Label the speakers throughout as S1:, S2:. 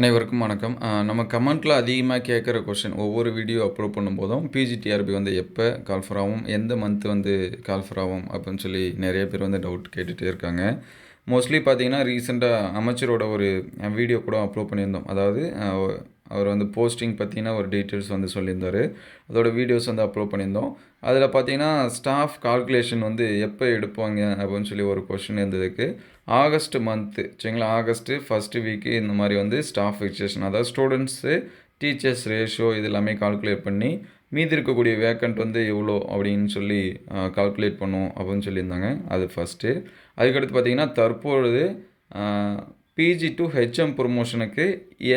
S1: அனைவருக்கும் வணக்கம். நம்ம கமெண்ட்டில் அதிகமாக கேட்குற கொஷின் ஒவ்வொரு வீடியோ அப்லோட் பண்ணும்போதும் பிஜிடிஆர்பி வந்து எப்போ கால்ஃபர் ஆகும் எந்த மந்த் வந்து கால்ஃபர் ஆகும் அப்படின்னு சொல்லி நிறைய பேர் வந்து டவுட் கேட்டுகிட்டே இருக்காங்க. மோஸ்ட்லி பார்த்தீங்கன்னா ரீசெண்டாக அமைச்சரோட ஒரு வீடியோ கூட அப்லோட் பண்ணியிருந்தோம். அதாவது அவர் வந்து போஸ்டிங் பற்றின ஒரு டீட்டெயில்ஸ் வந்து சொல்லியிருந்தார். அதோட வீடியோஸ் வந்து அப்லோட் பண்ணியிருந்தோம். அதில் பார்த்தீங்கன்னா ஸ்டாஃப் கால்குலேஷன் வந்து எப்போ எடுப்பாங்க அப்படின்னு சொல்லி ஒரு கொஷின் இருந்ததுக்கு. ஆகஸ்ட் மந்த்து சரிங்களா? ஆகஸ்ட்டு ஃபஸ்ட்டு வீக்கு இந்த மாதிரி வந்து ஸ்டாஃப் ஃபிக்சேஷன் அதாவது ஸ்டூடெண்ட்ஸு டீச்சர்ஸ் ரேஷியோ இது எல்லாமே கால்குலேட் பண்ணி மீதி இருக்கக்கூடிய வேக்கண்ட் வந்து எவ்வளோ அப்படின்னு சொல்லி கால்குலேட் பண்ணும் அப்படின்னு சொல்லியிருந்தாங்க. அது ஃபஸ்ட்டு அதுக்கடுத்து பார்த்தீங்கன்னா தற்பொழுது பிஜி டு ஹெச்எம் ப்ரொமோஷனுக்கு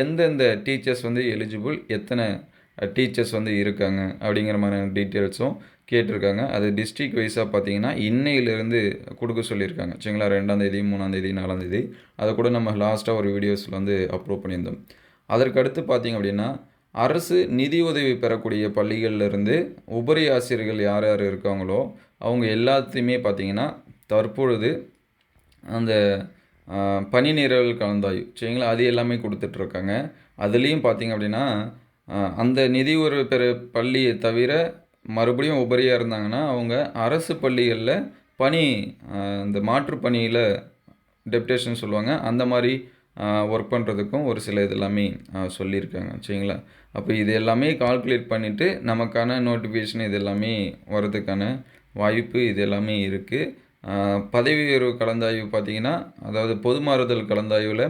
S1: எந்தெந்த டீச்சர்ஸ் வந்து எலிஜிபிள் எத்தனை டீச்சர்ஸ் வந்து இருக்காங்க அப்படிங்கிற மாதிரியான டீட்டெயில்ஸும் கேட்டிருக்காங்க. அது டிஸ்ட்ரிக் வைஸாக பார்த்தீங்கன்னா இன்னையிலேருந்து கொடுக்க சொல்லியிருக்காங்க. சரிங்களா? ரெண்டாந்தேதி மூணாந்தேதி நாலாந்தேதி அதை கூட நம்ம லாஸ்ட்டாக ஒரு வீடியோஸில் வந்து அப்லோட் பண்ணியிருந்தோம். அதற்கடுத்து பார்த்தீங்க அப்படின்னா அரசு நிதி உதவி பெறக்கூடிய பள்ளிகள்லேருந்து உபரி ஆசிரியர்கள் யார் யார் இருக்காங்களோ அவங்க எல்லாத்தையுமே பார்த்தீங்கன்னா தற்பொழுது அந்த பனி பணி நிரல் கலந்தாய்வு. சரிங்களா? அது எல்லாமே கொடுத்துட்ருக்காங்க. அதுலேயும் பார்த்தீங்க அப்படின்னா அந்த நிதி ஒரு பெரு பள்ளியை தவிர மறுபடியும் உபரியாக இருந்தாங்கன்னா அவங்க அரசு பள்ளிகளில் பணி இந்த மாற்று பணியில் டெப்டேஷன் சொல்லுவாங்க. அந்த மாதிரி ஒர்க் பண்ணுறதுக்கும் ஒரு சில இது எல்லாமே சொல்லியிருக்காங்க. சரிங்களா? அப்போ இது எல்லாமே கால்குலேட் பண்ணிவிட்டு நமக்கான நோட்டிஃபிகேஷன் இது எல்லாமே வர்றதுக்கான வாய்ப்பு இது எல்லாமே இருக்குது பதவி உயர்வு கலந்தாய்வு பார்த்தீங்கன்னா அதாவது பொது மாறுதல் கலந்தாய்வில்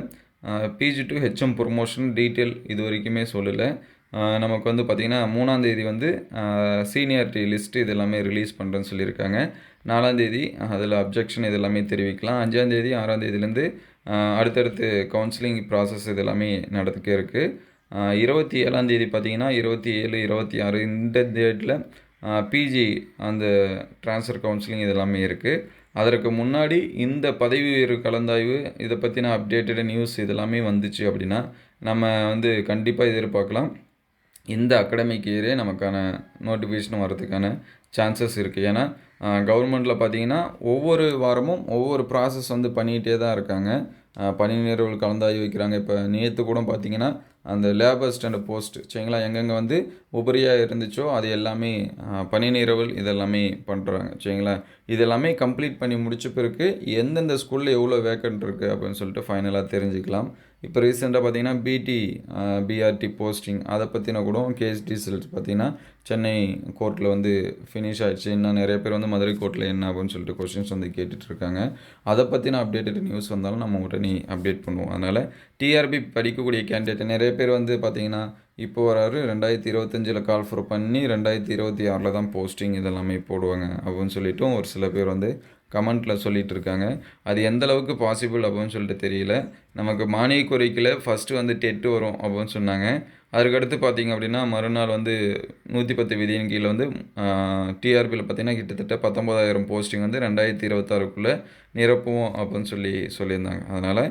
S1: PG to HM promotion detail இது வரைக்குமே சொல்லலை. நமக்கு வந்து பார்த்திங்கன்னா மூணாந்தேதி வந்து சீனியாரிட்டி லிஸ்ட் இது எல்லாமே ரிலீஸ் பண்ணுறேன்னு சொல்லியிருக்காங்க. நாலாந்தேதி அதில் அப்ஜெக்ஷன் இது எல்லாமே தெரிவிக்கலாம். அஞ்சாந்தேதி ஆறாந்தேதிலேருந்து அடுத்தடுத்து கவுன்சிலிங் ப்ராசஸ் இது எல்லாமே நடந்துக்க இருக்குது இருபத்தி ஏழாந்தேதி பார்த்தீங்கன்னா இருபத்தி ஏழு இருபத்தி ஆறு இந்த டேட்டில் பிஜி அந்த ட்ரான்ஸ்ஃபர் கவுன்சிலிங் இது எல்லாமே இருக்குது அதற்கு முன்னாடி இந்த பதவி உயர்வு கலந்தாய்வு இதை பற்றின அப்டேட்டட் நியூஸ் இதெல்லாமே வந்துச்சு அப்படின்னா நம்ம வந்து கண்டிப்பாக எதிர்பார்க்கலாம். இந்த அகடமிக் இயரே நமக்கான நோட்டிஃபிகேஷன் வரதுக்கான சான்சஸ் இருக்குது ஏன்னா கவர்மெண்ட்டில் பார்த்தீங்கன்னா ஒவ்வொரு வாரமும் ஒவ்வொரு ப்ராசஸ் வந்து பண்ணிகிட்டே தான் இருக்காங்க. பணி நேர்வுகள் கலந்தாய்வு வைக்கிறாங்க. இப்போ நேற்று கூட பார்த்தீங்கன்னா அந்த லேபர் ஸ்டாண்ட் போஸ்ட் சரிங்களா? எங்கெங்கே வந்து உபரியாக இருந்துச்சோ அது எல்லாமே அஹ், பணி இதெல்லாமே பண்ணுறாங்க சரிங்களா? இதெல்லாமே கம்ப்ளீட் பண்ணி முடிச்ச பிறகு எந்தெந்த ஸ்கூலில் எவ்வளோ வேக்கண்ட் இருக்குது அப்படின்னு சொல்லிட்டு ஃபைனலாக தெரிஞ்சுக்கலாம். இப்போ ரீசெண்டாக பார்த்தீங்கன்னா பிடி பிஆர்டி போஸ்டிங் அதை பற்றின கூட கேஸ் டீசல்ஸ் பார்த்தீங்கன்னா சென்னை கோர்ட்டில் வந்து ஃபினிஷ் ஆகிடுச்சு இன்னும் நிறைய பேர் வந்து மதுரை கோர்ட்டில் என்ன அப்படின்னு சொல்லிட்டு கொஷின்ஸ் வந்து கேட்டுட்ருக்காங்க அதை பற்றின அப்டேட்டட் நியூஸ் வந்தாலும் நம்ம உடனே அப்டேட் பண்ணுவோம். அதனால் டிஆர்பி படிக்கக்கூடிய கேண்டிடேட் நிறைய பேர் வந்து பார்த்தீங்கன்னா இப்போ வராரு. ரெண்டாயிரத்தி இருபத்தஞ்சில் கால் ஃபர் பண்ணி ரெண்டாயிரத்தி இருபத்தி ஆறில் தான் போஸ்டிங் இதெல்லாமே போடுவாங்க அப்படின்னு சொல்லிவிட்டும் ஒரு சில பேர் வந்து கமெண்ட்டில் சொல்லிகிட்டு இருக்காங்க அது எந்த அளவுக்கு பாசிபிள் அப்படின்னு சொல்லிட்டு தெரியல. நமக்கு மானிய கோரிக்கையில் ஃபஸ்ட்டு வந்து டெட்டு வரும் அப்படின்னு சொன்னாங்க. அதுக்கடுத்து பார்த்தீங்க அப்படின்னா மறுநாள் வந்து நூற்றி பத்து விதியின் கீழே வந்து டிஆர்பியில் பார்த்தீங்கன்னா கிட்டத்தட்ட பத்தொம்பதாயிரம் போஸ்டிங் வந்து ரெண்டாயிரத்தி இருபத்தாறுக்குள்ளே நிரப்புவோம் அப்படின்னு சொல்லி சொல்லியிருந்தாங்க. அதனால்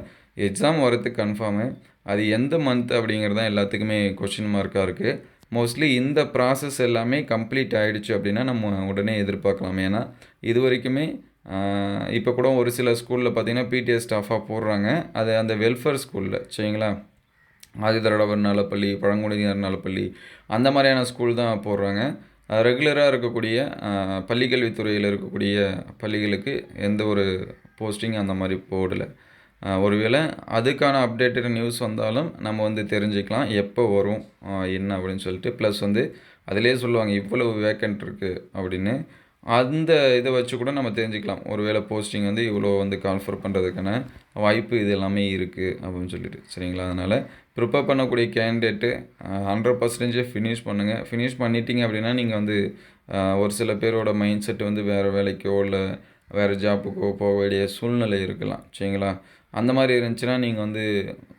S1: எக்ஸாம் வரதுக்கு கன்ஃபார்மு அது எந்த மந்த் அப்படிங்கிறது தான் எல்லாத்துக்குமே கொஷின் மார்க்காக இருக்குது மோஸ்ட்லி இந்த ப்ராசஸ் எல்லாமே கம்ப்ளீட் ஆகிடுச்சு அப்படின்னா நம்ம உடனே எதிர்பார்க்கலாம். ஏன்னா இது வரைக்குமே இப்போ கூட ஒரு சில ஸ்கூலில் பார்த்தீங்கன்னா பிடிஎஸ் ஸ்டாஃபாக போடுறாங்க. அது அந்த வெல்ஃபேர் ஸ்கூலில் சரிங்களா? ஆதிதரடவர் நலப்பள்ளி பழங்குடியினர் நலப்பள்ளி அந்த மாதிரியான ஸ்கூல் தான் போடுறாங்க. ரெகுலராக இருக்கக்கூடிய பள்ளிக்கல்வித்துறையில் இருக்கக்கூடிய பள்ளிகளுக்கு எந்த ஒரு போஸ்டிங் அந்த மாதிரி போடலை. ஒருவேளை அதுக்கான அப்டேட்டட் நியூஸ் வந்தாலும் நம்ம வந்து தெரிஞ்சுக்கலாம். எப்போ வரும் என்ன அப்படின்னு சொல்லிட்டு. ப்ளஸ் வந்து அதிலே சொல்லுவாங்க இவ்வளவு வேக்கண்ட் இருக்குது அப்படின்னு. அந்த இதை வச்சு கூட நம்ம தெரிஞ்சுக்கலாம். ஒருவேளை போஸ்டிங் வந்து இவ்வளோ வந்து கால்ஃபர் பண்ணுறதுக்கான வாய்ப்பு இது எல்லாமே இருக்குது அப்படின்னு சொல்லிட்டு. சரிங்களா? அதனால் ப்ரிப்பேர் பண்ணக்கூடிய கேண்டிடேட்டு ஹண்ட்ரட் பர்சன்டேஜ் ஃபினிஷ் பண்ணுங்கள் ஃபினிஷ் பண்ணிட்டீங்க அப்படின்னா நீங்கள் வந்து ஒரு சில பேரோட மைண்ட் செட் வந்து வேறு வேலைக்கோ இல்லை வேறு ஜாப்புக்கோ போக வேண்டிய சூழ்நிலை இருக்கலாம். சரிங்களா? அந்த மாதிரி இருந்துச்சுன்னா நீங்கள் வந்து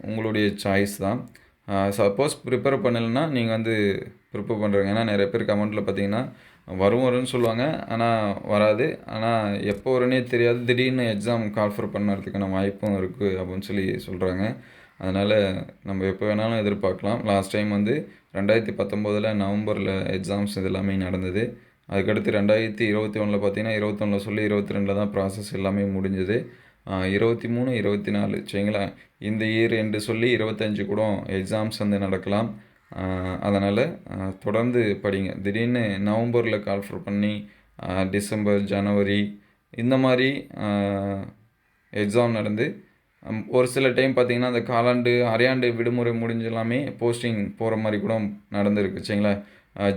S1: உங்களுடைய சாய்ஸ் தான். சப்போஸ் ப்ரிப்பேர் பண்ணலைன்னா நீங்கள் வந்து ப்ரிப்பேர் பண்ணுறீங்க ஏன்னா நிறைய பேர் கமெண்ட்டில் பார்த்தீங்கன்னா வரும் வரும்னு சொல்லுவாங்க. ஆனால் வராது. ஆனால் எப்போ வரும்னே தெரியாது. திடீர்னு எக்ஸாம் கால்ஃபர் பண்ணுறதுக்கான வாய்ப்பும் இருக்குது அப்படின்னு சொல்லி சொல்கிறாங்க அதனால் நம்ம எப்போ வேணாலும் எதிர்பார்க்கலாம். லாஸ்ட் டைம் வந்து ரெண்டாயிரத்தி பத்தொம்போதில் நவம்பரில் எக்ஸாம்ஸ் இது எல்லாமே நடந்தது. அதுக்கடுத்து ரெண்டாயிரத்தி இருபத்தி ஒன்றில் பார்த்தீங்கன்னா இருபத்தொன்னில் சொல்லி இருபத்தி ரெண்டில் தான் ப்ராசஸ் எல்லாமே முடிஞ்சது. இருபத்தி மூணு இருபத்தி நாலு. சரிங்களா? இந்த இயர் என்று சொல்லி இருபத்தஞ்சு கூட எக்ஸாம்ஸ் வந்து நடக்கலாம். அதனால் தொடர்ந்து படிங்க. திடீர்னு நவம்பரில் கால்ஃபர் பண்ணி டிசம்பர் ஜனவரி இந்த மாதிரி எக்ஸாம் நடந்து ஒரு சில டைம் பார்த்திங்கன்னா அந்த காலாண்டு அரையாண்டு விடுமுறை முடிஞ்சு எல்லாமே போஸ்டிங் போகிற மாதிரி கூட நடந்திருக்கு. சரிங்களா?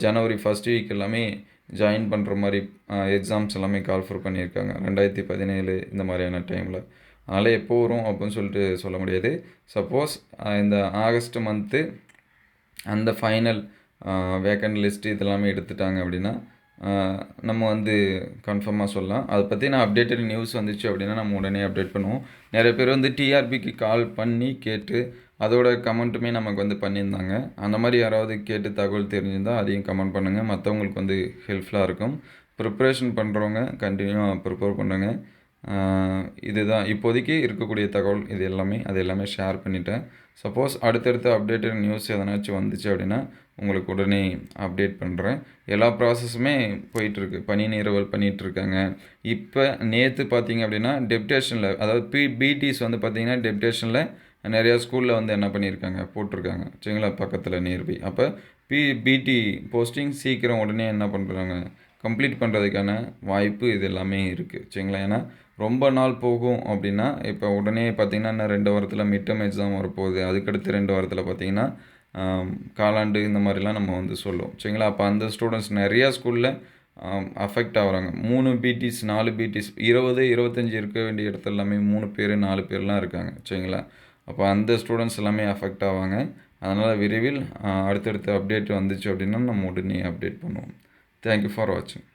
S1: ஜனவரி ஃபஸ்ட் வீக் எல்லாமே ஜாயின் பண்ணுற மாதிரி எக்ஸாம்ஸ் எல்லாமே கால்ஃபர் பண்ணியிருக்காங்க. ரெண்டாயிரத்தி பதினேழு இந்த மாதிரியான டைமில் அதனால் எப்போ வரும் அப்படின்னு சொல்லிட்டு சொல்ல முடியாது. சப்போஸ் இந்த ஆகஸ்ட் மந்த்து அந்த ஃபைனல் வேக்கண்ட் லிஸ்ட் இதெல்லாமே எடுத்துட்டாங்க அப்படின்னா நம்ம வந்து கன்ஃபார்மாக சொல்லலாம். அதை பற்றி நான் அப்டேட்டட் நியூஸ் வந்துச்சு அப்படின்னா நம்ம உடனே அப்டேட் பண்ணுவோம். நிறைய பேர் வந்து டிஆர்பிக்கு கால் பண்ணி கேட்டு அதோட கமெண்ட்டுமே நமக்கு வந்து பண்ணியிருந்தாங்க. அந்த மாதிரி யாராவது கேட்டு தகவல் தெரிஞ்சிருந்தால் அதையும் கமெண்ட் பண்ணுங்கள் மற்றவங்களுக்கு வந்து ஹெல்ப்ஃபுல்லாக இருக்கும். ப்ரிப்ரேஷன் பண்ணுறவங்க கண்டினியூவாக ப்ரிப்பேர் பண்ணுங்க. இதுதான். இப்போதைக்கு இருக்கக்கூடிய தகவல் இது எல்லாமே. அது எல்லாமே ஷேர் பண்ணிட்டேன். சப்போஸ் அடுத்தடுத்த அப்டேட்டட் நியூஸ் எதனாச்சும் வந்துச்சு அப்படின்னா உங்களுக்கு உடனே அப்டேட் பண்ணுறேன் எல்லா ப்ராசஸுமே போயிட்டுருக்கு. பணி நிறுவல் பண்ணிகிட்ருக்காங்க இப்போ நேற்று பார்த்தீங்க அப்படின்னா டெப்டேஷனில் அதாவது பி பிடிஸ் வந்து பார்த்திங்கன்னா டெப்டேஷனில் நிறையா ஸ்கூலில் வந்து என்ன பண்ணியிருக்காங்க? போட்டிருக்காங்க. சரிங்களா? பக்கத்தில் நியர்பை அப்போ பி பிடி போஸ்டிங் சீக்கிரம் உடனே என்ன பண்ணுறாங்க கம்ப்ளீட் பண்ணுறதுக்கான வாய்ப்பு இது எல்லாமே இருக்குது சரிங்களா? ஏன்னா ரொம்ப நாள் போகும் அப்படின்னா இப்போ உடனே பார்த்தீங்கன்னா இன்னும் ரெண்டு வாரத்தில் மிட்டம் எக்ஸாம் வரப்போகுது. அதுக்கடுத்து ரெண்டு வாரத்தில் பார்த்தீங்கன்னா காலாண்டு இந்த மாதிரிலாம் நம்ம வந்து சொல்லுவோம். சரிங்களா? அப்போ அந்த ஸ்டூடெண்ட்ஸ் நிறையா ஸ்கூலில் அஃபெக்ட் ஆகுறாங்க. மூணு பிடிஸ் நாலு பிடிஸ் இருபது இருபத்தஞ்சி இருக்க வேண்டிய இடத்துல எல்லாமே மூணு பேர் நாலு பேர்லாம் இருக்காங்க. சரிங்களா? அப்போ அந்த ஸ்டூடெண்ட்ஸ் எல்லாமே அஃபெக்ட் ஆவாங்க. அதனால் விரைவில் அடுத்தடுத்த அப்டேட் வந்துச்சு அப்படின்னா நம்ம உடனே அப்டேட் பண்ணுவோம். தேங்க்யூ ஃபார் வாட்சிங்